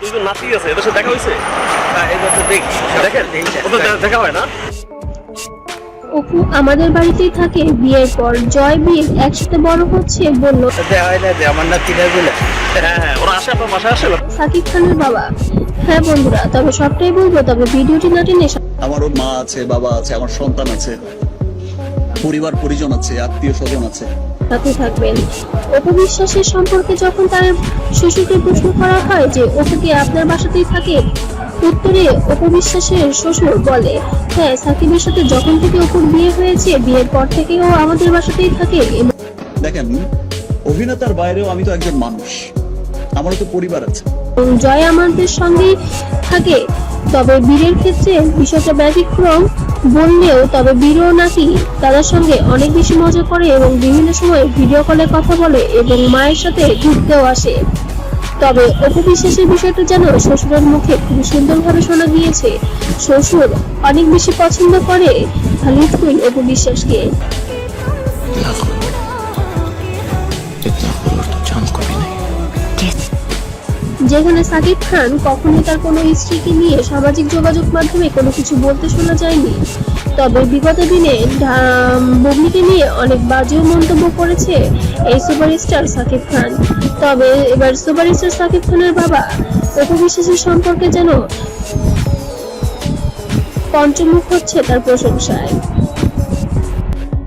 দুজন নাতি আছে এদের সাথে দেখা হয়েছে? হ্যাঁ, দেখেন দেখা হয় না? অপু আমাদের বাড়িতেই থাকে বিয়ের পর। জয় বিয়ে একসাথে বড় হচ্ছে বলল। হয় না যে আমার নাতিরা গুলো হ্যাঁ হ্যাঁ ওরা আসে আপনার বাসায় আসে? সাকিব খানের বাবা। হ্যাঁ বন্ধুরা তবে সবটাই বলব তবে ভিডিওটি না টেনে আমারও মা আছে বাবা আছে আমার সন্তান আছে। পরিবার পরিজন আছে আত্মীয় স্বজন আছে। সাথে থাকবেন। অপু বিশ্বাসের সম্পর্কে যখন তার শ্বশুরকে প্রশ্ন করা হয় যে অপু কি আপনার বাসাতেই থাকে? উত্তরে অপু বিশ্বাসের শ্বশুর বলে হ্যাঁ সাকিবের সাথে যখন থেকে অপুর বিয়ে হয়েছে বিয়ের পর থেকে ও আমাদের বাসাতেই থাকে। দেখেন অভিনেতার বাইরেও আমি তো একজন মানুষ। আমারও তো পরিবার আছে। জয় আমাদের সঙ্গেই থাকে। তবে বীরের ক্ষেত্রে বিষয়টা ব্যতিক্রম বললেও তবে বীরও নাকি দাদার সঙ্গে অনেক বেশি মজা করে এবং বিভিন্ন সময় ভিডিও কলে কথা বলে এবং মায়ের সাথে ঘুরতেও আসে তবে অপু বিশ্বাসের বিষয়টা যেন শ্বশুরের মুখে খুব সুন্দরভাবে শোনা গিয়েছে শ্বশুর অনেক বেশি পছন্দ করে খালিদ কুইন অপু বিশ্বাসকে इतना गुरूर तो चांद को भी नहीं যেখানে সাকিব খান কখনোই তার কোনো স্ত্রীকে নিয়ে সামাজিক যোগাযোগ মাধ্যমে কোনো কিছু বলতে শোনা যায়নি। তবে বিগত দিনে বুবলিকে নিয়ে অনেক বাজেও মন্তব্য করেছে এই সুপারস্টার সাকিব খান। তবে এবার সুপারস্টার সাকিব খানের বাবা অপু বিশ্বাসের সম্পর্কে যেন পঞ্চমুখ হচ্ছে তার প্রশংসায়।